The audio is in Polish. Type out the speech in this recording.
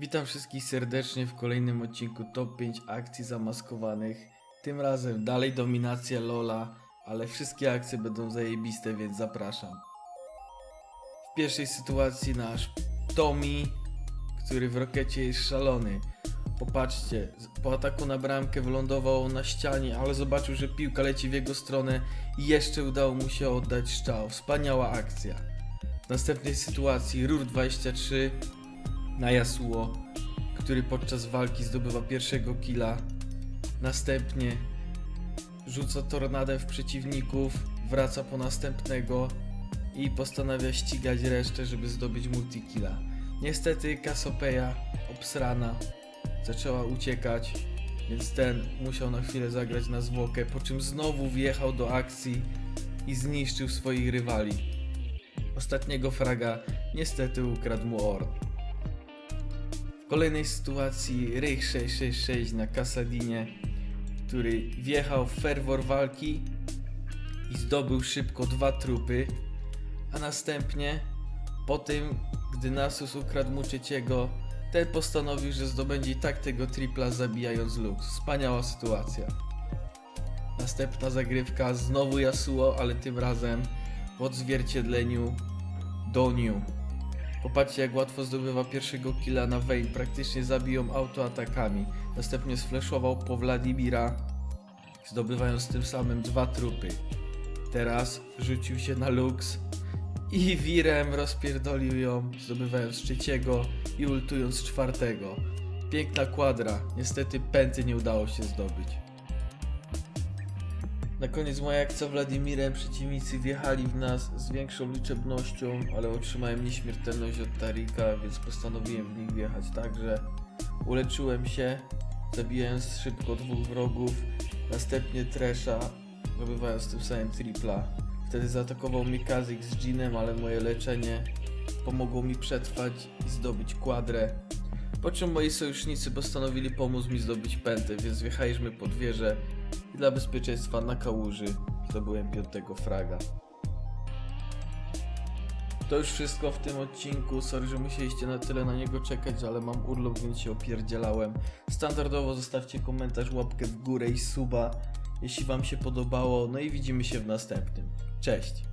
Witam wszystkich serdecznie w kolejnym odcinku Top 5 akcji zamaskowanych. Tym razem dalej dominacja Lola, ale wszystkie akcje będą zajebiste, więc zapraszam. W pierwszej sytuacji nasz Tommy, który w rokecie jest szalony. Popatrzcie, po ataku na bramkę wylądował na ścianie, ale zobaczył, że piłka leci w jego stronę i jeszcze udało mu się oddać strzał. Wspaniała akcja. W następnej sytuacji Rur 23 na Yasuo, który podczas walki zdobywa pierwszego killa. Następnie rzuca tornadem w przeciwników, wraca po następnego i postanawia ścigać resztę, żeby zdobyć multikilla. Niestety Kasopeja, obsrana, zaczęła uciekać, więc ten musiał na chwilę zagrać na zwłokę, po czym znowu wjechał do akcji i zniszczył swoich rywali. Ostatniego fraga niestety ukradł mu Orn. Kolejnej sytuacji Rych 666 na Kasadinie, który wjechał w ferwor walki i zdobył szybko dwa trupy, a następnie po tym, gdy Nasus ukradł mu trzeciego, ten postanowił, że zdobędzie i tak tego tripla zabijając Lux. Wspaniała sytuacja. Następna zagrywka, znowu Yasuo, ale tym razem w odzwierciedleniu Doniu. Popatrzcie jak łatwo zdobywa pierwszego killa na Vayne, praktycznie zabiją autoatakami. Następnie sfleszował po Wladimira, zdobywając tym samym dwa trupy. Teraz rzucił się na Lux i wirem rozpierdolił ją, zdobywając trzeciego i ultując czwartego. Piękna kwadra, niestety pęty nie udało się zdobyć. Na koniec moja akcja Władimirem przeciwnicy wjechali w nas z większą liczebnością, ale otrzymałem nieśmiertelność od Tarika, więc postanowiłem w nich wjechać także. Uleczyłem się, zabijając szybko dwóch wrogów, następnie Tresha, zdobywając tym samym tripla. Wtedy zaatakował mnie Kazik z Jeanem, ale moje leczenie pomogło mi przetrwać i zdobyć kwadrę. Po czym moi sojusznicy postanowili pomóc mi zdobyć pętę, więc wjechaliśmy pod wieżę i dla bezpieczeństwa na kałuży zdobyłem piątego fraga. To już wszystko w tym odcinku. Sorry, że musieliście na tyle na niego czekać, ale mam urlop, więc się opierdzielałem. Standardowo zostawcie komentarz, łapkę w górę i suba, jeśli wam się podobało. No i widzimy się w następnym. Cześć!